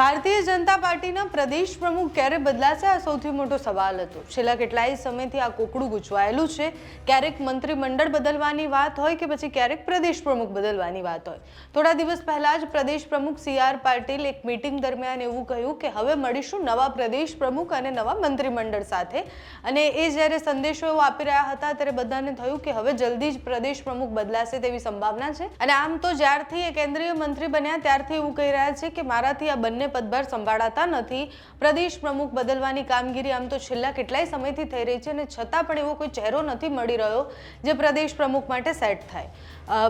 ભારતીય જનતા પાર્ટીના પ્રદેશ પ્રમુખ ક્યારે બદલાશે? આ સૌથી મોટો સવાલ હતો. છેલ્લા કેટલાય સમયથી આ કોકડું ગૂંચવાયેલું છે. ક્યારેક મંત્રીમંડળ બદલવાની વાત હોય કે પછી ક્યારેક પ્રદેશ પ્રમુખ બદલવાની વાત હોય. થોડા દિવસ પહેલા જ પ્રદેશ પ્રમુખ સી આર પાટીલ એક મીટિંગ દરમિયાન એવું કહ્યું કે હવે મળીશું નવા પ્રદેશ પ્રમુખ અને નવા મંત્રીમંડળ સાથે. અને એ જ્યારે સંદેશો એવો આપી રહ્યા હતા, ત્યારે બધાને થયું કે હવે જલ્દી જ પ્રદેશ પ્રમુખ બદલાશે તેવી સંભાવના છે. અને આમ તો જ્યારથી એ કેન્દ્રીય મંત્રી બન્યા, ત્યારથી એવું કહી રહ્યા છે કે મારાથી આ બંને પદભાર સંભાળાતા નથી. પ્રદેશ પ્રમુખ બદલવાની કામગીરી આમ તો છેલ્લા કેટલાય સમયથી થઈ રહી છે અને છતાં પણ એવો કોઈ ચહેરો નથી મળી રહ્યો જે પ્રદેશ પ્રમુખ માટે સેટ થાય.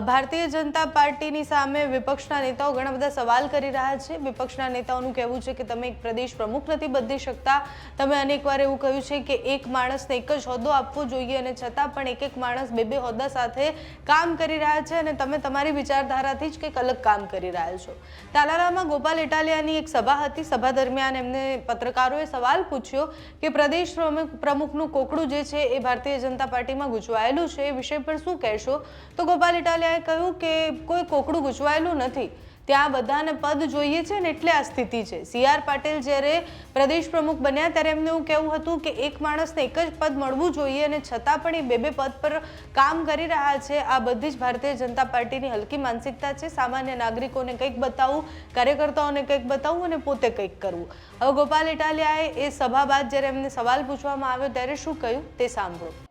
ભારતીય જનતા પાર્ટીની સામે વિપક્ષના નેતાઓ ઘણા બધા સવાલ કરી રહ્યા છે. વિપક્ષના નેતાઓનું કહેવું છે કે તમે એક પ્રદેશ પ્રમુખ નથી બદલી શકતા. તમે અનેકવાર એવું કહ્યું છે કે એક માણસને એક જ હોદ્દો આપવો જોઈએ અને છતાં પણ એક એક માણસ બે બે હોદ્દા સાથે કામ કરી રહ્યા છે અને તમે તમારી વિચારધારાથી જ કંઈક અલગ કામ કરી રહ્યા છો. તાલાલામાં ગોપાલ ઇટાલિયાની એક સભા હતી. સભા દરમિયાન એમને પત્રકારોએ સવાલ પૂછ્યો કે પ્રદેશ પ્રમુખ પ્રમુખનું કોકડું જે છે એ ભારતીય જનતા પાર્ટીમાં ગૂંચવાયેલું છે. એ વિષય પર શું કહેશો? તો ગોપાલ ઇટાલિયાએ કહ્યું કે કોઈ કોકડું ગુચવાયેલું નથી. ત્યાં બધાને પદ જોઈએ છે ને એટલે આ સ્થિતિ છે. સી આર પાટીલ જ્યારે પ્રદેશ પ્રમુખ બન્યા ત્યારે એમને એવું કહેવું હતું કે એક માણસને એક જ પદ મળવું જોઈએ અને છતાં પણ એ બે બે પદ પર કામ કરી રહ્યા છે. આ બધી જ ભારતીય જનતા પાર્ટીની હલકી માનસિકતા છે. સામાન્ય નાગરિકોને કંઈક બતાવવું કાર્યકર્તાઓને કંઈક બતાવવું અને પોતે કંઈક કરવું. હવે ગોપાલ ઇટાલિયાએ એ સભા બાદ જ્યારે એમને સવાલ પૂછવામાં આવ્યો ત્યારે શું કહ્યું તે સાંભળો.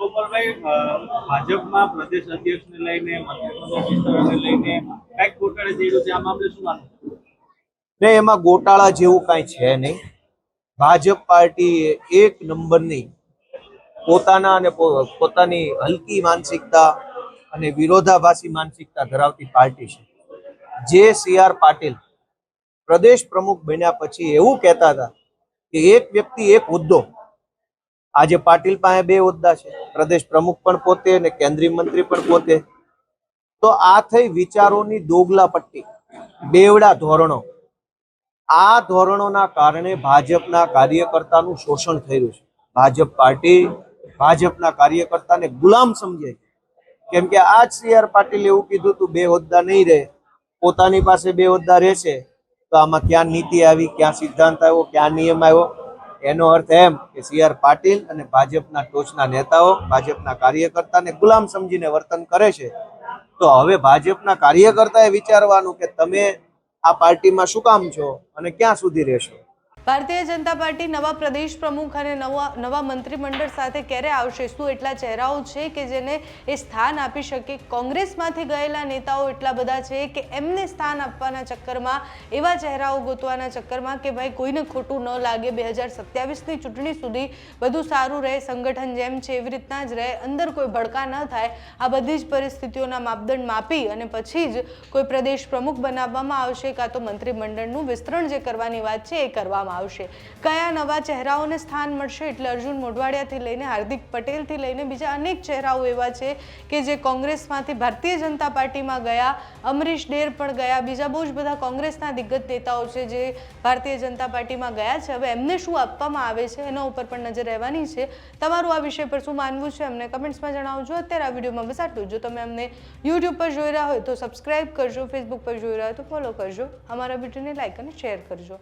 ગોપાલભાઈ ભાજપમાં પ્રદેશ અધ્યક્ષને લઈને લઈને કંઈક ગોટાળે થઈ છે. આ મામલે શું માનવું ને એમાં ગોટાળા જેવું કાંઈ છે નહીં. ભાજપ પાર્ટી એક નંબરની પોતાના અને પોતાની હલકી માનસિકતા અને વિરોધાભાસી માનસિકતા ધરાવતી પાર્ટી છે. જે સી આર પાટીલ પ્રદેશ પ્રમુખ બન્યા પછી એવું કહેતા હતા કે એક વ્યક્તિ એક હોદ્દો આજે પાટીલ પાસે બે હોદ્દા છે. પ્રદેશ પ્રમુખ પણ પોતે અને કેન્દ્રીય મંત્રી પણ પોતે. તો આ થઈ વિચારોની દોગલા પટ્ટી. બેવડા ધોરણો. આ ધોરણોના કારણે ભાજપના કાર્યકર્તાનું શોષણ રહ્યું છે. ભાજપ પાર્ટી ભાજપના કાર્યકર્તાને ગુલામ સમજે કેમ કે આજ સી આર પાટીલે એવું કીધું તું બે હોદ્દા નહીં રહે. પોતાની પાસે બે હોદ્દા રહેશે. તો આમાં ક્યાં નીતિ આવી, ક્યાં સિદ્ધાંત આવ્યો, ક્યાં નિયમ આવ્યો એનો અર્થ એમ કે સી આર પાટીલ અને ભાજપના ટોચના નેતાઓ ભાજપના કાર્યકર્તાને ગુલામ સમજીને વર્તન કરે છે. તો હવે ભાજપના કાર્યકર્તાએ વિચારવાનું કે તમે આ પાર્ટીમાં શું કામ છો અને ક્યાં સુધી રહેશો? ભારતીય જનતા પાર્ટી નવા પ્રદેશ પ્રમુખ અને નવા નવા મંત્રીમંડળ સાથે ક્યારે આવશે? શું એટલા ચહેરાઓ છે કે જેને એ સ્થાન આપી શકે? કોંગ્રેસમાંથી ગયેલા નેતાઓ એટલા બધા છે કે એમને સ્થાન આપવાના ચક્કરમાં, એવા ચહેરાઓ ગોતવાના ચક્કરમાં કે ભાઈ કોઈને ખોટું ન લાગે, બે હજાર સત્યાવીસની ચૂંટણી સુધી બધું સારું રહે, સંગઠન જેમ છે એવી રીતના જ રહે, અંદર કોઈ ભડકા ન થાય, આ બધી જ પરિસ્થિતિઓના માપદંડ માપી અને પછી જ કોઈ પ્રદેશ પ્રમુખ બનાવવામાં આવશે, કાં તો મંત્રીમંડળનું વિસ્તરણ જે કરવાની વાત છે એ કરવામાં આવશે. કયા નવા ચહેરાઓને સ્થાન મળશે એટલે અર્જુન મોઢવાડિયાથી લઈને હાર્દિક પટેલથી લઈને બીજા અનેક ચહેરાઓ એવા છે કે જે કોંગ્રેસમાંથી ભારતીય જનતા પાર્ટીમાં ગયા, અમરીશ ડેર પણ ગયા, બીજા બહુ જ બધા કોંગ્રેસના દિગ્ગજ નેતાઓ છે જે ભારતીય જનતા પાર્ટીમાં ગયા છે. હવે એમને શું આપવામાં આવે છે એના ઉપર પણ નજર રહેવાની છે. તમારું આ વિષય પર શું માનવું છે અમને કમેન્ટ્સમાં જણાવજો. અત્યારે આ વિડીયોમાં બસ આટલું જ. તમે અમને યુટ્યુબ પર જોઈ રહ્યા હોય તો સબસ્ક્રાઇબ કરજો ફેસબુક પર જોઈ રહ્યા હોય તો ફોલો કરજો. અમારા વિડીયોને લાઈક અને શેર કરજો.